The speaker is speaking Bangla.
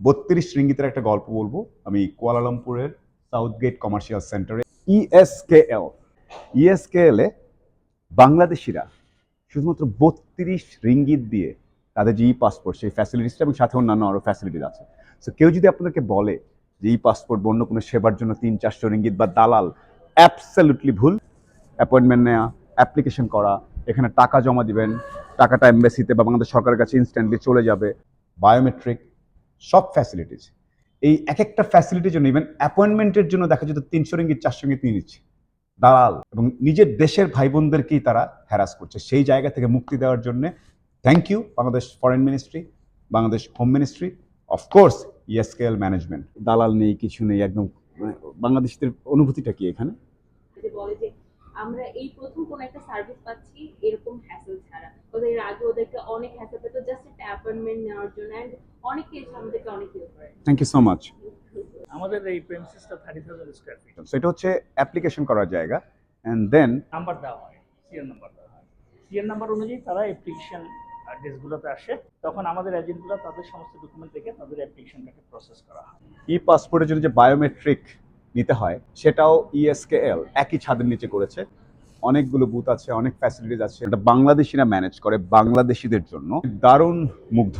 বত্রিশ রিঙ্গিতের একটা গল্প বলব। আমি কুয়ালালামপুরের সাউথ গেট কমার্শিয়াল সেন্টারে। E ইএসকেএল ইএসকেএল বাংলাদেশিরা শুধুমাত্র বত্রিশ রিঙ্গিত দিয়ে তাদের যে ই পাসপোর্ট সেই ফ্যাসিলিটিসটা এবং সাথে অন্যান্য আরও ফ্যাসিলিটিস আছে। সো কেউ যদি আপনাদেরকে বলে যে ই পাসপোর্ট বন্য কোনো সেবার জন্য তিন, চারশো রিঙ্গিত বা দালাল অ্যাবসলিউটলি ভুল। অ্যাপয়েন্টমেন্ট নেওয়া অ্যাপ্লিকেশন করা, এখানে টাকা জমা দিবেন, টাকাটা এমবেসিতে বা বাংলাদেশ সরকারের কাছে ইনস্ট্যান্টলি চলে যাবে। বায়োমেট্রিক সব ফ্যাসিলিটিস এই এক একটা ফ্যাসিলিটির জন্য ইভেন অ্যাপয়েন্টমেন্টের জন্য দেখা যেত তিনশো রিঙ্গিত চারশো রিঙ্গিত নিয়ে নিচ্ছে। দালাল এবং নিজের দেশের ভাই বোনদেরকেই তারা হ্যারাস করছে। সেই জায়গা থেকে মুক্তি দেওয়ার জন্য thank you Bangladesh foreign ministry Bangladesh home ministry of course ESKL management দালাল নেই কিছু নেই একদম মানে বাংলাদেশিদের অনুভূতিটা কি এখানে? আমরা এই প্রথম কোন একটা সার্ভিস পাচ্ছি এরকম হ্যাসেল ছাড়া। ওদের আগে ওদেরকে অনেক হ্যাসেল পেতো জাস্ট একটা অ্যাপয়েন্টমেন্ট নেওয়ার জন্য অ্যান্ড অনেকে এসে আমাদেরকে অনেক হেল্প করে। থ্যাংক ইউ সো মাচ আমাদের এই প্রেমিসিসটা thirty thousand square feet so এটা হচ্ছে অ্যাপ্লিকেশন করার জায়গা অ্যান্ড দেন নাম্বার দেওয়া হয় সিএর নাম্বার দেওয়া হয়। সিএর নাম্বার অনুযায়ী তারা অ্যাপ্লিকেশন ডেস্কগুলোতে আসে। তখন আমাদের এজেন্টগুলো তাদের সমস্ত ডকুমেন্ট দেখে তাদের অ্যাপ্লিকেশনটাকে প্রসেস করা হয়। ই পাসপোর্টের জন্য যে বায়োমেট্রিক নিতে হয় সেটাও E ইএসকেএল একই ছাদের নিচে করেছে। অনেকগুলো বুথ আছে অনেক ফ্যাসিলিটিস আছে। এটা বাংলাদেশিরা ম্যানেজ করে বাংলাদেশিদের জন্য। দারুণ মুগ্ধ।